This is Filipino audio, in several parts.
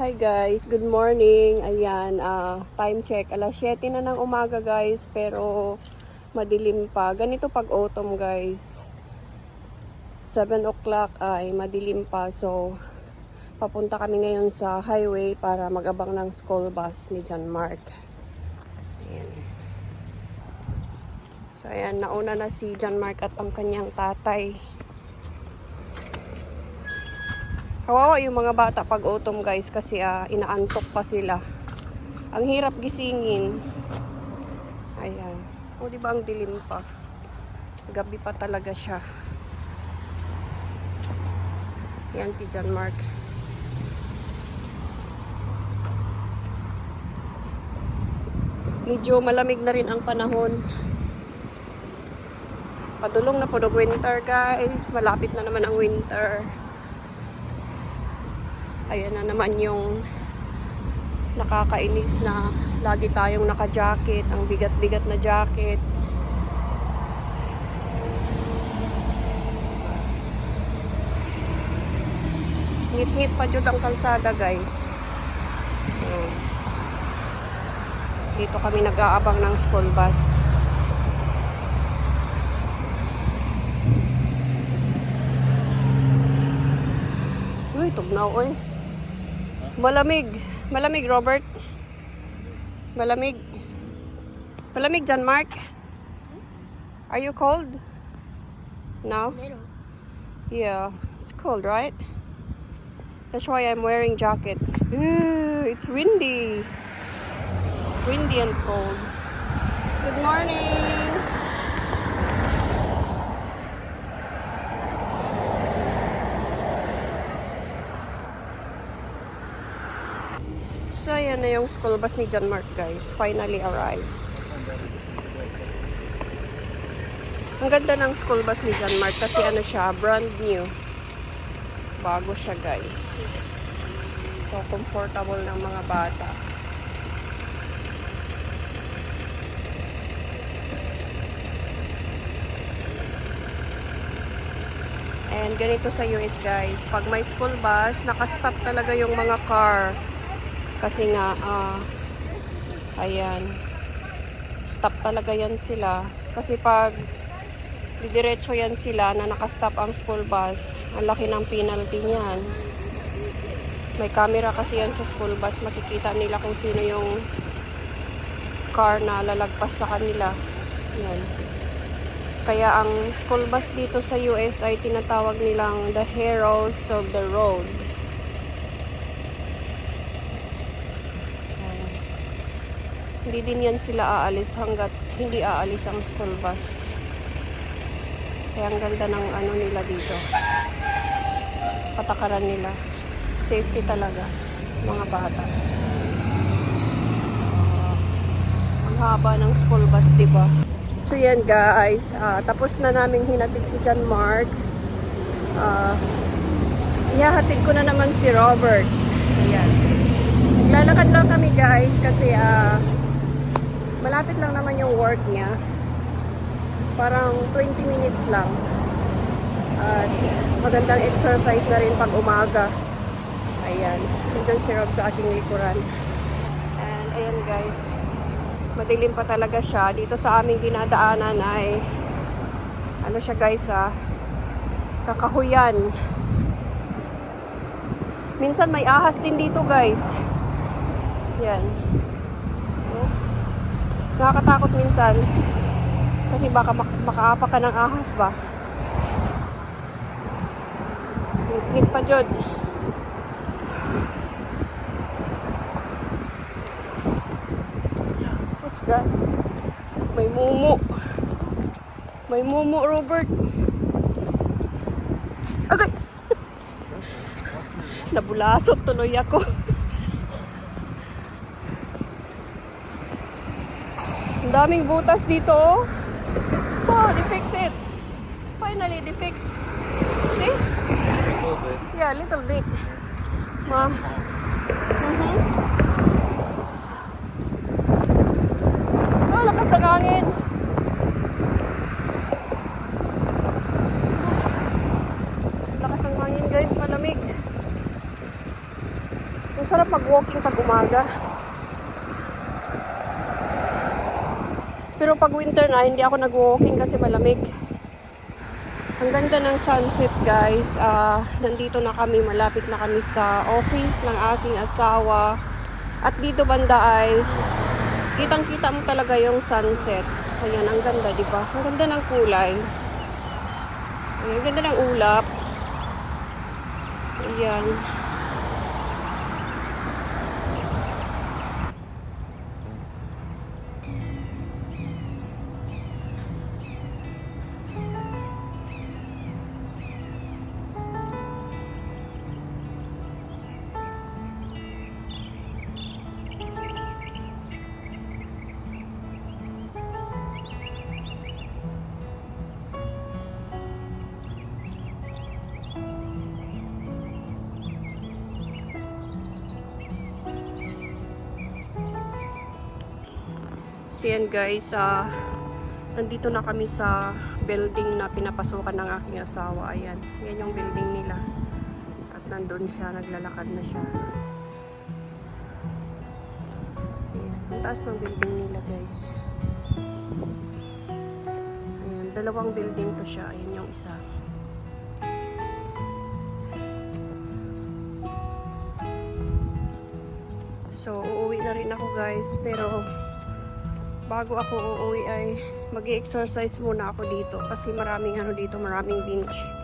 Hi guys, good morning. Ayan, ah, time check. Alas 7 na ng umaga guys, pero madilim pa. Ganito pag autumn guys. 7 o'clock ay madilim pa. So, papunta kami ngayon sa highway para magabang ng school bus ni John Mark. Ayan. So, ayan, nauna na si John Mark at ang kanyang tatay. Kawawa yung mga bata pag autumn guys kasi ah, inaantok pa sila. Ang hirap gisingin. Ayan. O di ba ang dilim pa? Gabi pa talaga siya. Yan si John Mark. Medyo malamig na rin ang panahon. Padulong na po ng winter guys. Malapit na naman ang winter. Ayan na naman yung nakakainis na lagi tayong naka-jacket, ang bigat-bigat na jacket. Ngit-ngit pa jud ang kalsada, guys. Ayan. Dito kami nag-aabang ng school bus. Uy, tugnaw, oy. Malamig. Malamig, Robert. Malamig. Malamig, John Mark. Are you cold? No? Little. Yeah. It's cold, right? That's why I'm wearing jacket. Ooh, it's windy. Windy and cold. Good morning. So, ayan na yung school bus ni John Mark, guys. Finally arrived. Ang ganda ng school bus ni John Mark kasi ano siya, brand new. Bago siya, guys. So, comfortable ng mga bata. And ganito sa US, guys. Pag may school bus, nakastop talaga yung mga car. Kasi nga, ah, ayan, stop talaga yan sila. Kasi pag didiretso yan sila na nakastop ang school bus, ang laki ng penalty niyan. May camera kasi yan sa school bus, makikita nila kung sino yung car na lalagpas sa kanila. Yan. Kaya ang school bus dito sa US ay tinatawag nilang the heroes of the road. Hindi din yan sila aalis hanggat hindi aalis ang school bus. Kaya ang ganda ng ano nila dito. Patakaran nila. Safety talaga. Mga bata. Ah, ang haba ng school bus, di ba? So yan guys. Ah, tapos na namin hinatid si John Mark. Ah, ihahatid ko na naman si Robert. Ayan. Naglalakad lang kami guys kasi ah, malapit lang naman yung work niya. Parang 20 minutes lang. At magandang exercise na rin pag umaga. Ayan. Hanggang si Rob sa aking likuran. And ayan guys. Madilim pa talaga siya. Dito sa aming dinadaanan ay ano siya guys ah. Kakahuyan. Minsan may ahas din dito guys. Yan. Nakakatakot minsan. Kasi baka mak makaapa ka ng ahas ba? Ngit pa jud. What's that? May mumu. May mumu, Robert. Agay! Nabulasot tuloy ako. Daming butas dito. oh. Oh, they fix it. Finally, they fix. See? Yeah, a little bit. Ma. Mhm. Oh, lakas ng hangin. Lakas ng hangin, guys. Malamig. Ang sarap mag-walking pag umaga. Pero pag winter na, hindi ako nag-walking kasi malamig. Ang ganda ng sunset guys. Ah, nandito na kami, malapit na kami sa office ng aking asawa. At dito banda ay kitang-kita mo talaga yung sunset. Ayan, ang ganda, di ba? Ang ganda ng kulay. Ayan, ang ganda ng ulap. Ayan. So yan guys, ah, nandito na kami sa building na pinapasukan ng aking asawa. Ayan, yan yung building nila. At nandun siya, naglalakad na siya. Ayan, ang taas ng building nila guys. Ayan, dalawang building to siya. Ayan yung isa. So, uuwi na rin ako guys. Pero, bago ako uuwi ay mag exercise muna ako dito kasi maraming ano dito, maraming bench.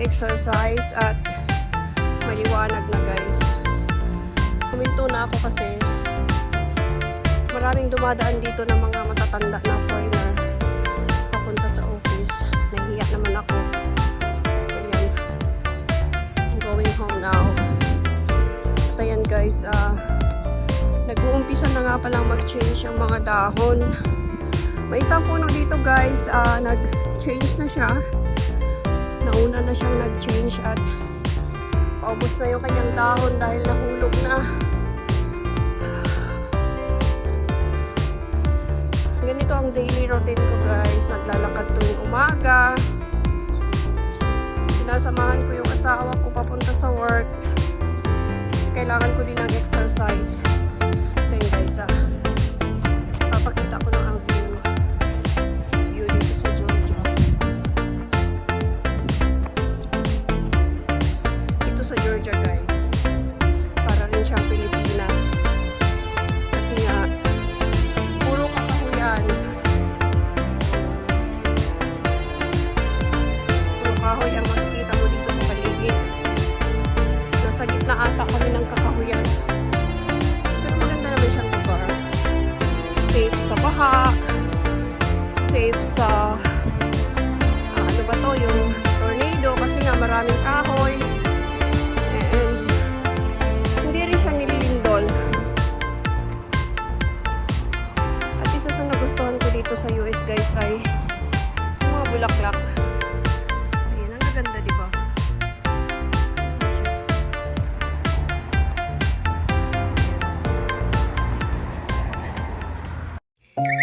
Nag-exercise at maliwanag na guys. Huminto na ako kasi maraming dumadaan dito ng mga matatanda na foreigner papunta sa office. Nahihiya naman ako. Ayan. I'm going home now. At ayan guys, ah, nag-uumpisa na nga palang mag-change yung mga dahon. May isang puno dito guys, ah, nag-change na siya. Nauna na siyang nag-change at paubos na yung kanyang dahon dahil nahulog na. Ganito ang daily routine ko guys. Naglalakad tuwing umaga. Sinasamahan ko yung asawa ko papunta sa work. Kasi kailangan ko din ng exercise. Yun guys ah.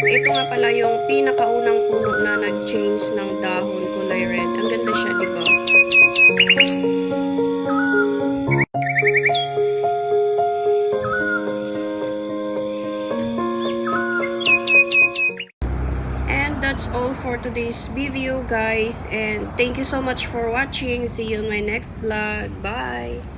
Ito nga pala yung pinakaunang puno na nag-change ng dahon kulay red. Ang ganda siya, di ba? And that's all for today's video, guys. And thank you so much for watching. See you in my next vlog. Bye!